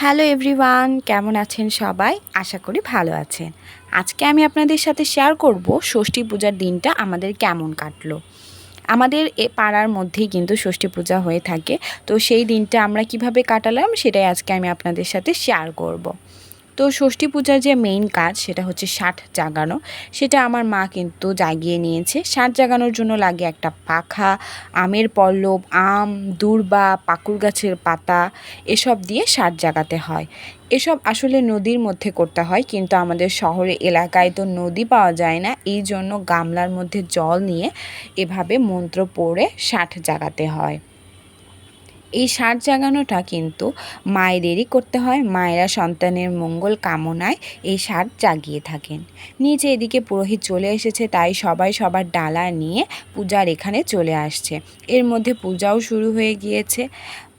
Hello everyone কেমন আছেন সবাই? আশা করি ভালো আছেন। আজকে আমি আপনাদের সাথে শেয়ার করব ষষ্ঠী পূজার দিনটা আমাদের কেমন কাটলো। আমাদের এ পাড়ার মধ্যেই কিন্তু ষষ্ঠী পূজা হয়ে থাকে। তো সেই দিনটা আমরা কীভাবে কাটালাম, সেটাই আজকে আমি আপনাদের সাথে শেয়ার করব। তো ষষ্ঠী পূজার যে মেইন কাজ সেটা হচ্ছে ষাট জাগানো। সেটা আমার মা কিন্তু জাগিয়ে নিয়েছে। ষাট জাগানোর জন্য লাগে একটা পাখা, আমের পল্লব, আম, দূর্বা, পাকুর গাছের পাতা, এসব দিয়ে ষাট জাগাতে হয়। এসব আসলে নদীর মধ্যে করতে হয়, কিন্তু আমাদের শহরে এলাকায় তো নদী পাওয়া যায় না। এই জন্য গামলার মধ্যে জল নিয়ে এভাবে মন্ত্র পড়ে ষাট জাগাতে হয়। এই ষাট জাগানোটা কিন্তু মায়েদেরই করতে হয়। মায়েরা সন্তানের মঙ্গল কামনায় এই ষাট জাগিয়ে থাকেন। নিচে এদিকে পুরোহিত চলে এসেছে, তাই সবাই সবার ডালা নিয়ে পূজার এখানে চলে আসছে। এর মধ্যে পূজাও শুরু হয়ে গিয়েছে।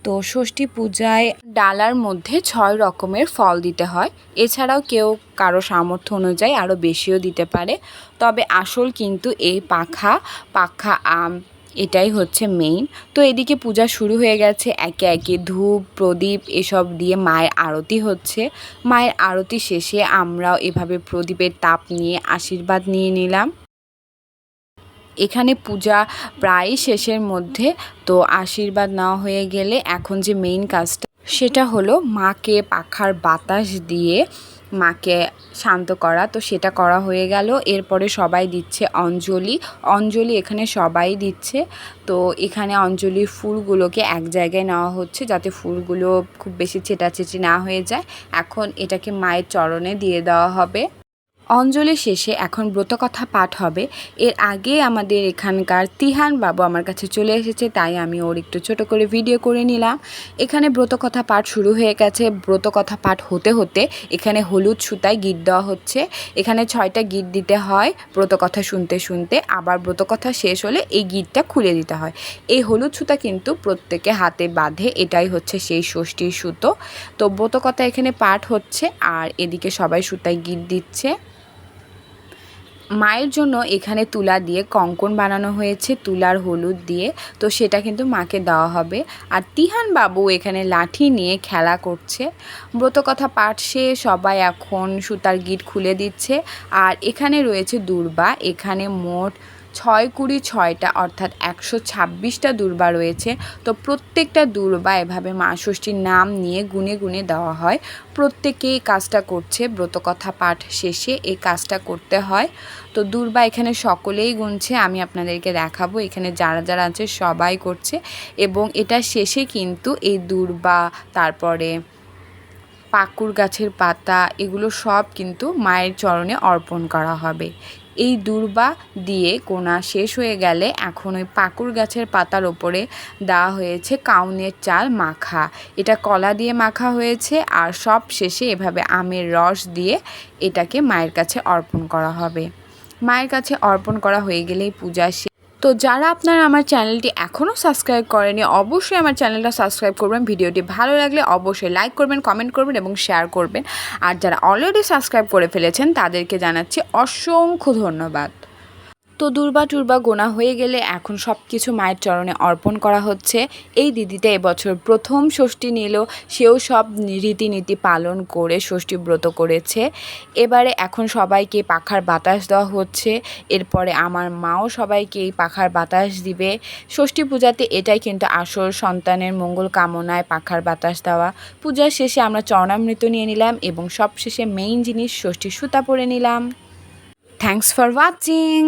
তো ষষ্ঠী পূজায় ডালার মধ্যে ছয় রকমের ফল দিতে হয়। এছাড়াও কেউ কারও সামর্থ্য অনুযায়ী আরও বেশিও দিতে পারে। তবে আসল কিন্তু এই পাখা পাখা আম এটাই হচ্ছে মেইন তো এদিকে পূজা শুরু হয়ে গেছে, একে একে ধূপ, প্রদীপ এসব দিয়ে মায়ের আরতি হচ্ছে। মায়ের আরতি শেষে আমরাও এভাবে প্রদীপের তাপ নিয়ে আশীর্বাদ নিয়ে নিলাম। এখানে পূজা প্রায় শেষের মধ্যে, তো আশীর্বাদ নেওয়া হয়ে গেলে এখন যে মেইন কাজটা, সেটা হলো মাকে পাখার বাতাস দিয়ে মাকে শান্ত করা। তো সেটা করা হয়ে গেল। এরপরে সবাই দিচ্ছে অঞ্জলি। অঞ্জলি এখানে সবাই দিচ্ছে। তো এখানে অঞ্জলির ফুলগুলোকে এক জায়গায় নেওয়া হচ্ছে যাতে ফুলগুলো খুব বেশি চেটাচেটি না হয়ে যায়। এখন এটাকে মায়ের চরণে দিয়ে দেওয়া হবে। অঞ্জলি শেষে এখন ব্রতকথা পাঠ হবে। এর আগে আমাদের এখানকার তিহান বাবু আমার কাছে চলে এসেছে, তাই আমি ওর একটু ছোট করে ভিডিও করে নিলাম। এখানে ব্রতকথা পাঠ শুরু হয়ে গেছে। ব্রতকথা পাঠ হতে হতে এখানে হলুদ সুতায় গীত দেওয়া হচ্ছে। এখানে ছয়টা গীত দিতে হয় ব্রতকথা শুনতে শুনতে। আবার ব্রতকথা শেষ হলে এই গীতটা খুলে দিতে হয়। এই হলুদ সুতা কিন্তু প্রত্যেকে হাতে বাঁধে, এটাই হচ্ছে সেই ষষ্ঠীর সুতো। তো ব্রতকথা এখানে পাঠ হচ্ছে, আর এদিকে সবাই সুতায় গীত দিচ্ছে। মায়ের জন্য এখানে তুলা দিয়ে কঙ্কন বানানো হয়েছে, তুলার হলুদ দিয়ে। তো সেটা কিন্তু মাকে দেওয়া হবে। আর তিহান বাবু এখানে লাঠি নিয়ে খেলা করছে। ব্রতকথা পাঠ সে সবাই এখন সুতার গিট খুলে দিচ্ছে। আর এখানে রয়েছে দুর্বা, এখানে মোট ছয় কুড়ি ছয়টা, অর্থাৎ একশো ছাব্বিশটা দুর্বা রয়েছে। তো প্রত্যেকটা দুর্বা এভাবে মা ষষ্ঠীর নাম নিয়ে গুনে গুনে দেওয়া হয়। প্রত্যেকে এই কাজটা করছে, ব্রতকথা পাঠ শেষে এই কাজটা করতে হয়। তো দুর্বা এখানে সকলেই গুনছে, আমি আপনাদেরকে দেখাবো। এখানে যারা যারা আছে সবাই করছে এবং এটা শেষে কিন্তু এই দুর্বা, তারপরে পাকুর গাছের পাতা, এগুলো সব কিন্তু মায়ের চরণে অর্পণ করা হবে। এই দূর্বা দিয়ে কোনা শেষ হয়ে গেলে এখন ওই পাকুর গাছের পাতার ওপরে দেওয়া হয়েছে কাউনের চাল মাখা। এটা কলা দিয়ে মাখা হয়েছে আর সব শেষে এভাবে আমের রস দিয়ে এটাকে মায়ের কাছে অর্পণ করা হবে। মায়ের কাছে অর্পণ করা হয়ে গেলেই পূজা তো যারা আপনারা আমার চ্যানেলটি এখনও সাবস্ক্রাইব করেনি অবশ্যই আমার চ্যানেলটা সাবস্ক্রাইব করবেন। ভিডিওটি ভালো লাগলে অবশ্যই লাইক করবেন, কমেন্ট করবেন এবং শেয়ার করবেন। আর যারা অলরেডি সাবস্ক্রাইব করে ফেলেছেন, তাদেরকে জানাচ্ছি অসংখ্য ধন্যবাদ। তো দুর্বা টুর্বা গোনা হয়ে গেলে এখন সব কিছু মায়ের চরণে অর্পণ করা হচ্ছে। এই দিদিটা এবছর প্রথম ষষ্ঠী নিল, সেও সব রীতিনীতি পালন করে ষষ্ঠী ব্রত করেছে। এবারে এখন সবাইকে পাখার বাতাস দেওয়া হচ্ছে। এরপরে আমার মাও সবাইকে এই পাখার বাতাস দিবে। ষষ্ঠী পূজাতে এটাই কিন্তু আসল সন্তানের মঙ্গল কামনায় পাখার বাতাস দেওয়া। পূজার শেষে আমরা চরণামৃত নিয়ে নিলাম এবং সব শেষে মেইন জিনিস ষষ্ঠী সুতা পরে নিলাম। Thanks for watching